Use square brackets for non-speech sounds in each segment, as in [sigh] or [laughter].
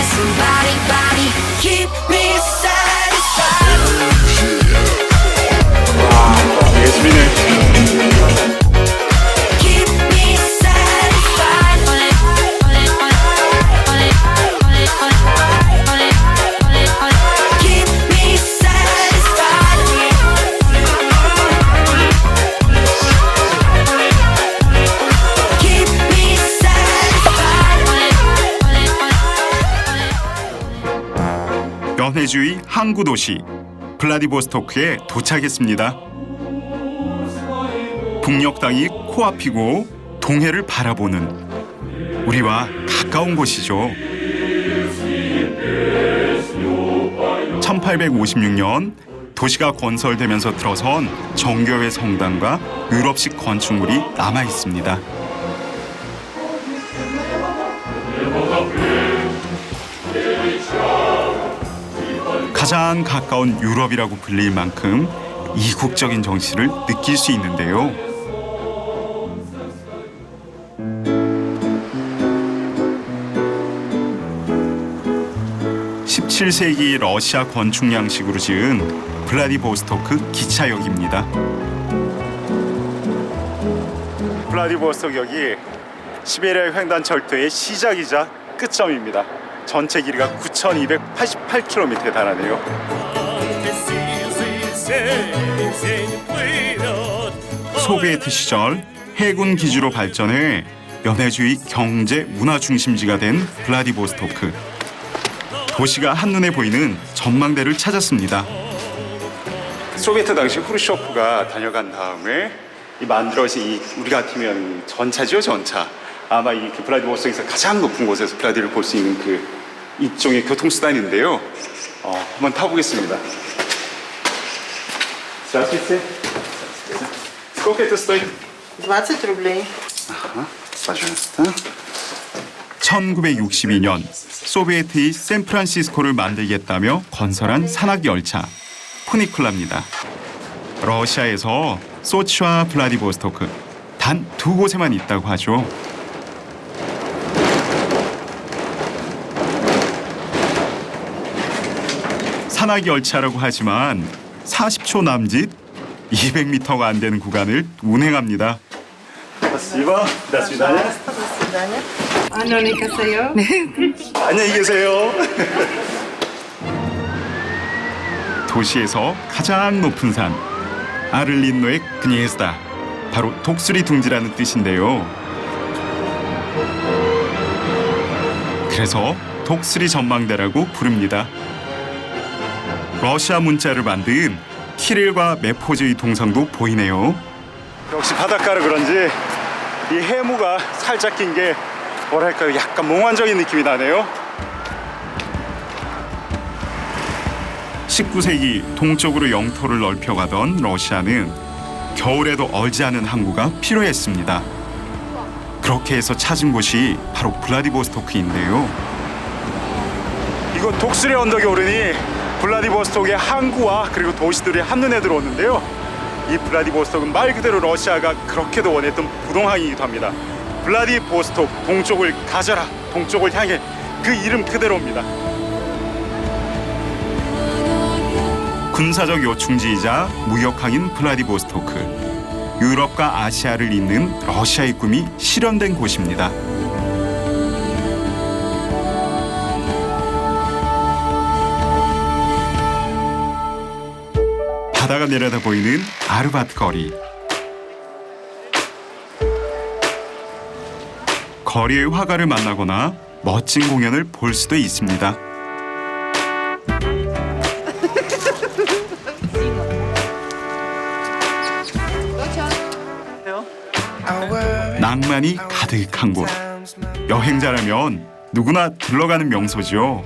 começo. 연해주의 항구 도시 블라디보스토크에 도착했습니다. 북녘 땅이 코앞이고 동해를 바라보는 우리와 가까운 곳이죠. 1856년 도시가 건설되면서 들어선 정교회 성당과 유럽식 건축물이 남아 있습니다. 가장 가까운 유럽이라고 불릴 만큼 이국적인 정신을 느낄 수 있는데요. (17세기) 러시아 건축 양식으로 지은 블라디보스토크 기차역입니다. 블라디보스토크역이 시베리아 횡단 철도의 시작이자 끝점입니다. 전체 길이가 9,288km에 달하네요. 소비에트 시절 해군 기지로 발전해 연해주의 경제 문화 중심지가 된 블라디보스토크. 도시가 한눈에 보이는 전망대를 찾았습니다. 소비에트 당시 후르쇼프가 다녀간 다음에 이 만들어진 이 우리 같으면 전차죠 전차. 아마 이그 블라디보스토크에서 가장 높은 곳에서 블라디를 볼 수 있는 그 일종의 교통수단인데요. 어, 한번 타보겠습니다. Здравствуйте. Сколько это стоит? 20 рублей. Пожалуйста. 1962년 소비에트의 샌프란시스코를 만들겠다며 건설한 산악 열차 푸니쿨라입니다. 러시아에서 소치와 블라디보스토크 단 두 곳에만 있다고 하죠. 산악 열차라고 하지만 40초 남짓 200m가 안 되는 구간을 운행합니다. Спасибо. До свидания. До свидания. Алена Косаева. 안녕히 계세요. 도시에서 가장 높은 산 아를린노의 그니에스다 바로 독수리 둥지라는 뜻인데요. 그래서 독수리 전망대라고 부릅니다. 러시아 문자를 만든 키릴과 메포즈의 동상도 보이네요. 역시 바닷가라 그런지 이 해무가 살짝 낀 게 뭐랄까요? 약간 몽환적인 느낌이 나네요. 19세기 동쪽으로 영토를 넓혀가던 러시아는 겨울에도 얼지 않은 항구가 필요했습니다. 그렇게 해서 찾은 곳이 바로 블라디보스토크인데요. 이곳 독수리 언덕에 오르니 블라디보스톡의 항구와 그리고 도시들이 한눈에 들어오는데요 이 블라디보스톡은 말 그대로 러시아가 그렇게도 원했던 부동항이기도 합니다. 블라디보스톡 동쪽을 가져라 동쪽을 향해 그 이름 그대로입니다. 군사적 요충지이자 무역항인 블라디보스토크 유럽과 아시아를 잇는 러시아의 꿈이 실현된 곳입니다. 바다가 내려다 보이는 아르바트 거리. 거리의 화가를 만나거나 멋진 공연을 볼 수도 있습니다. 낭만이 가득한 곳. 여행자라면 누구나 들러가는 명소죠.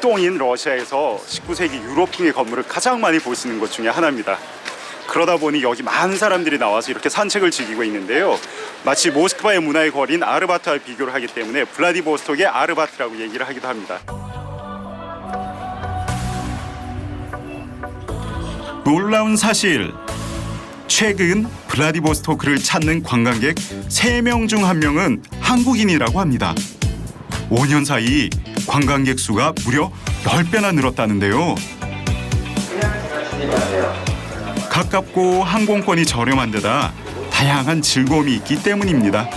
극동인 러시아에서 19세기 유럽풍의 건물을 가장 많이 있는 곳 중에 하나입니다. 그러다 보니 여기 많은 사람들이 나와서 이렇게 산책을 즐기고 있는데요. 마치 모스크바의 문화의 거리인 아르바트와 비교를 하기 때문에 블라디보스톡의 아르바트라고 얘기를 하기도 합니다. 놀라운 사실. 최근 블라디보스토크를 찾는 관광객 3명 중 1명은 한국인이라고 합니다. 5년 사이 관광객 수가 무려 10배나 늘었다는데요. 가깝고 항공권이 저렴한 데다 다양한 즐거움이 있기 때문입니다.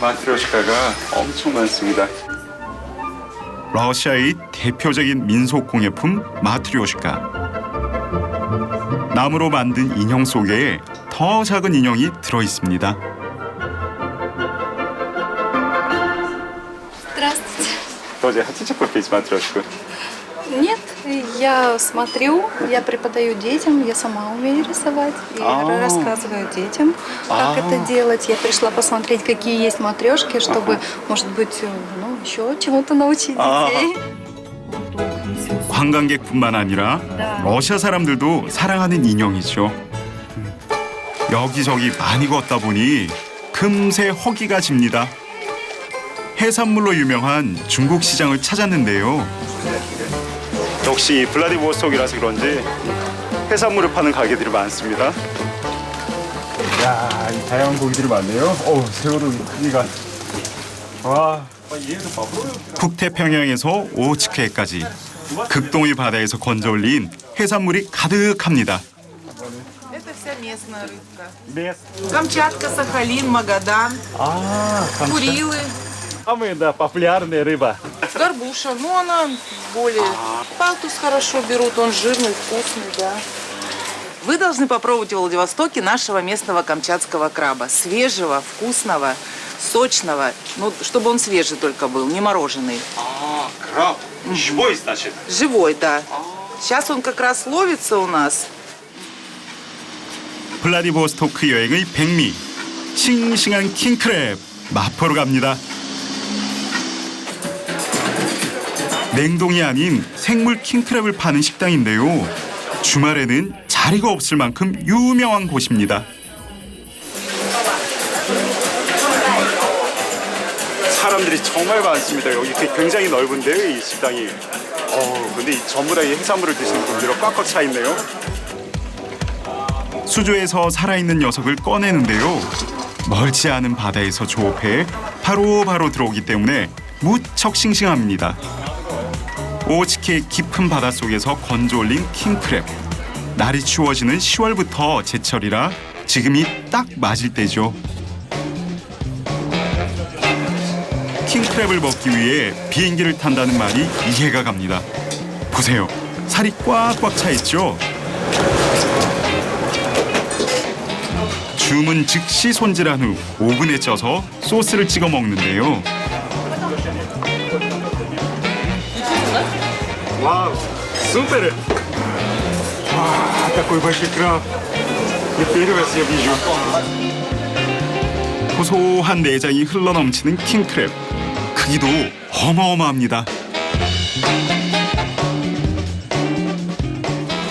마트로시카가 엄청 많습니다. 러시아의 대표적인 민속 공예품 마트리오시카. 나무로 만든 인형 속에 더 작은 인형이 들어 있습니다. Здравствуйте. Тоже хотите купить матрешку? Нет, я смотрю, я преподаю детям, я сама умею рисовать. И А. рассказываю детям, как А. это делать. Я пришла посмотреть, какие есть матрешки, чтобы, может быть, ну, еще чему-то научить А. детей. 관광객뿐만 아니라 러시아 사람들도 사랑하는 인형이죠. 여기저기 많이 걷다 보니 금세 허기가 집니다. 해산물로 유명한 중국 시장을 찾았는데요. 역시 블라디보스톡이라서 그런지 해산물을 파는 가게들이 많습니다. 야, 이 다양한 고기들이 많네요. 어, 새우도 크기가. 와. 아, 북태평양에서 오츠크해까지 극동의 바다에서 건져올린 해산물이 가득합니다. Это вся местная рыбка. Камчатка, Сахалин, Магадан, 아, Курилы, самая да, популярная рыба. Горбуша. Ну, она более... Палтус хорошо берут, он жирный, вкусный, да. Вы должны попробовать в Владивостоке нашего местного камчатского краба. Свежего, вкусного, сочного. Ну, чтобы он свежий только был, не мороженый. 아, краб. живой, значит. Живой, да. Сейчас он как раз ловится у нас. 블라디보스토크 여행의 백미. 싱싱한 킹크랩 맛보러 갑니다. 냉동이 아닌 생물 킹크랩을 파는 식당인데요. 주말에는 자리가 없을 만큼 유명한 곳입니다. 사람들이 정말 많습니다. 여기 굉장히 넓은데요, 이 식당이. 어, 근데 이 전부 다 이 해산물을 드시는 분들로 꽉꽉 차 있네요. 수조에서 살아있는 녀석을 꺼내는데요. 멀지 않은 바다에서 조업해 바로바로 들어오기 때문에 무척 싱싱합니다. 오치케 깊은 바닷속에서 건져 올린 킹크랩. 날이 추워지는 10월부터 제철이라 지금이 딱 맞을 때죠. 킹크랩을 먹기 위해 비행기를 탄다는 말이 이해가 갑니다. 보세요. 살이 꽉꽉 차 있죠. 주문 즉시 손질한 후 오븐에 쪄서 소스를 찍어 먹는데요. 와우, супер! 와, такой большой краб. Я первый раз я вижу. 고소한 내장이 흘러넘치는 킹크랩. 크기도 어마어마합니다.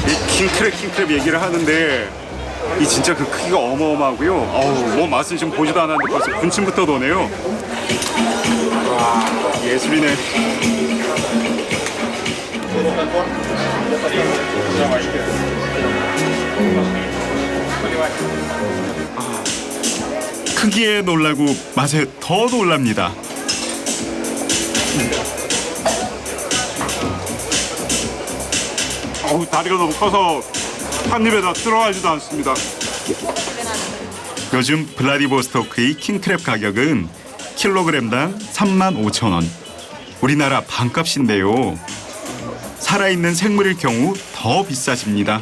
이 킹크랩 킹크랩 얘기를 하는데 이 진짜 그 크기가 어마어마하고요. 어우, 뭐 맛은 지금 보지도 않았는데 벌써 군침부터 도네요. 와, 예술이네. 아, 크기에 놀라고 맛에 더 놀랍니다. 어우, 다리가 너무 커서 한 입에 다 들어가지도 않습니다. 요즘 블라디보스토크의 킹크랩 가격은 킬로그램당 3만 5천 원. 우리나라 반값인데요. 살아있는 생물일 경우 더 비싸집니다.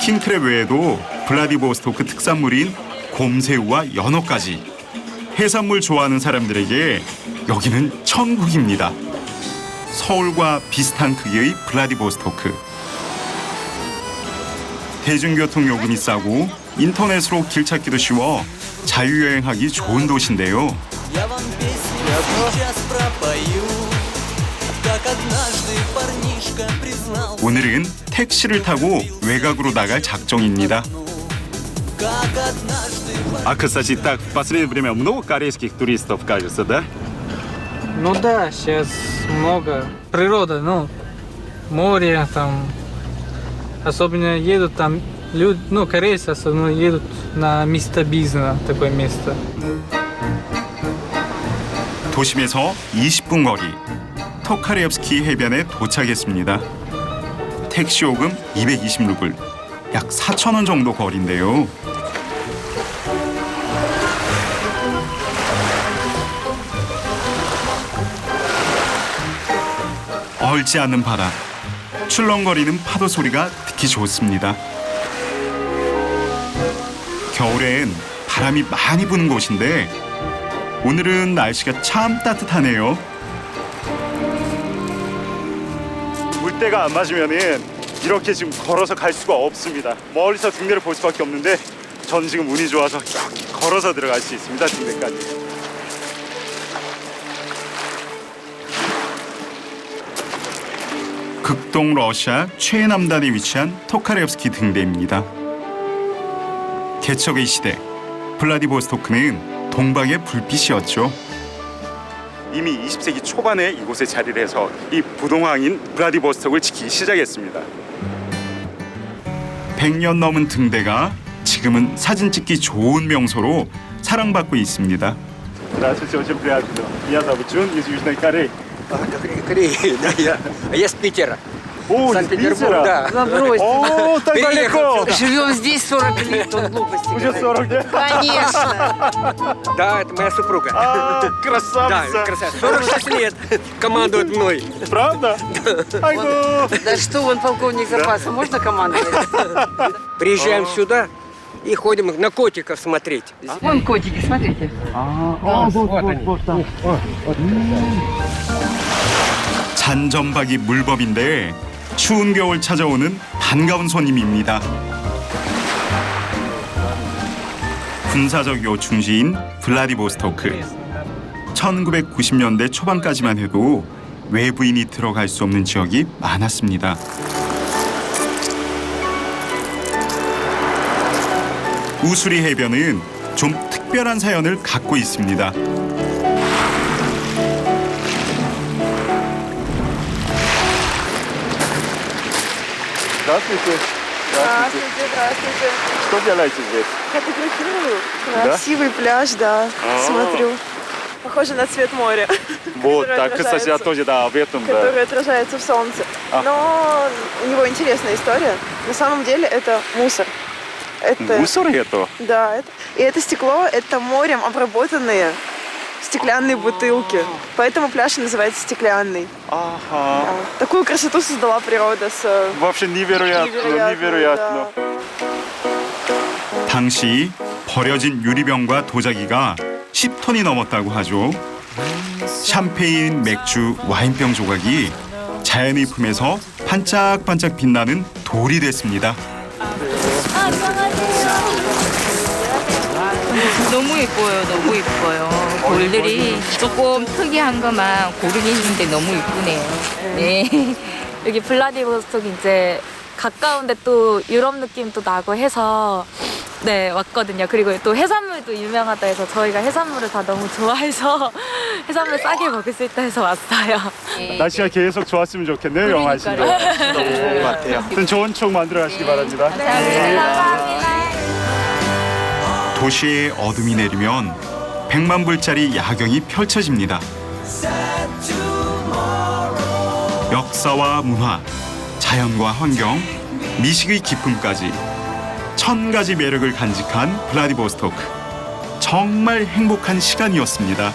킹크랩 외에도 블라디보스토크 특산물인 곰새우와 연어까지 해산물 좋아하는 사람들에게 여기는 천국입니다. 서울과 비슷한 크기의 블라디보스토크. 대중교통 요금이 싸고 인터넷으로 길 찾기도 쉬워 자유여행하기 좋은 도시인데요. Я вам песню сейчас пропою Как однажды парнишка признал 오늘은 택시를 타고 외곽으로 나갈 작정입니다. Как однажды А, кстати, так, в последнее время много корейских туристов, кажется, да? Ну да, сейчас много. Природа, ну, море там. Особенно едут там люди, ну, корейцы особенно едут на место бизнеса, такое место. 도심에서 20분 거리 토카레프스키 해변에 도착했습니다. 택시 요금 220루블, 약 4천 원 정도 거리인데요. 얼지 않는 바람, 출렁거리는 파도 소리가 듣기 좋습니다. 겨울엔 바람이 많이 부는 곳인데 오늘은 날씨가 참 따뜻하네요. 물때가 안 맞으면은 이렇게 지금 걸어서 갈 수가 없습니다. 멀리서 등대를 볼 수밖에 없는데 전 지금 운이 좋아서 걸어서 들어갈 수 있습니다. 등대까지. 극동 러시아 최남단에 위치한 토카레프스키 등대입니다. 개척의 시대 블라디보스토크는 동방의 불빛이었죠. 이미 20세기 초반에 이곳에 자리를 해서 이 부동항인 블라디보스톡을 지키기 시작했습니다. 100년 넘은 등대가 지금은 사진 찍기 좋은 명소로 사랑받고 있습니다. Здравствуйте, очень приятно. Меня зовут Джун из Южной Кореи. Кореи, [laughs] да, я. А я с Питера. О, Санкт-Петербург, да. О, так Переехал далеко. сюда. Живем здесь 40 лет, он глупости Уже 40 лет. Конечно. [laughs] Да, это моя супруга. А, Да, красавица. красавица. 46 лет командует мной. Правда? Айго. Да что он полковник запаса, можно командовать? [laughs] Приезжаем сюда и ходим на котиков смотреть. Вон котики, смотрите. 잔점박이 물범인데 추운 겨울 찾아오는 반가운 손님입니다. 군사적 요충지인 블라디보스토크. 1990년대 초반까지만 해도 외부인이 들어갈 수 없는 지역이 많았습니다. 우수리 해변은 좀 특별한 사연을 갖고 있습니다. Здравствуйте. Здравствуйте. Здравствуйте. Что делаете здесь? Фотографирую. Красивый пляж, да. Смотрю. Похоже на цвет моря, Вот, так, кстати, я тоже, да, об этом, да. который отражается в солнце. А. Но у него интересная история. На самом деле это мусор. Это, Мусор это? Да, это, и это стекло, это морем обработанные стеклянные бутылки. Поэтому пляж и называется стеклянный. Ага. Да. Такую красоту создала природа с э, Вообще невероятно, невероятной, невероятно. да. 당시 버려진 유리병과 도자기가 10톤이 넘었다고 하죠. 샴페인, 맥주, 와인병 조각이 자연의 품에서 반짝반짝 빛나는 돌이 됐습니다. 너무 예뻐요, 너무 예뻐요. 돌들이 조금 특이한 것만 고르기 힘든데 너무 예쁘네요. 네. [laughs] 여기 블라디보스톡 이제 가까운데 또 유럽 느낌도 나고 해서 네 왔거든요. 그리고 또 해산물도 유명하다 해서 저희가 해산물을 다 너무 좋아해서 [laughs] 해산물 싸게 먹을 수 있다 해서 왔어요. 날씨가 계속 좋았으면 좋겠네요, 영화 씨도. 그러니까요. [laughs] 너무 좋은 것 같아요. 아무튼 좋은 추억 만들어 가시기 바랍니다. 도시에 어둠이 내리면 100만 불짜리 야경이 펼쳐집니다. 역사와 문화, 자연과 환경, 미식의 기쁨까지 천 가지 매력을 간직한 블라디보스토크. 정말 행복한 시간이었습니다.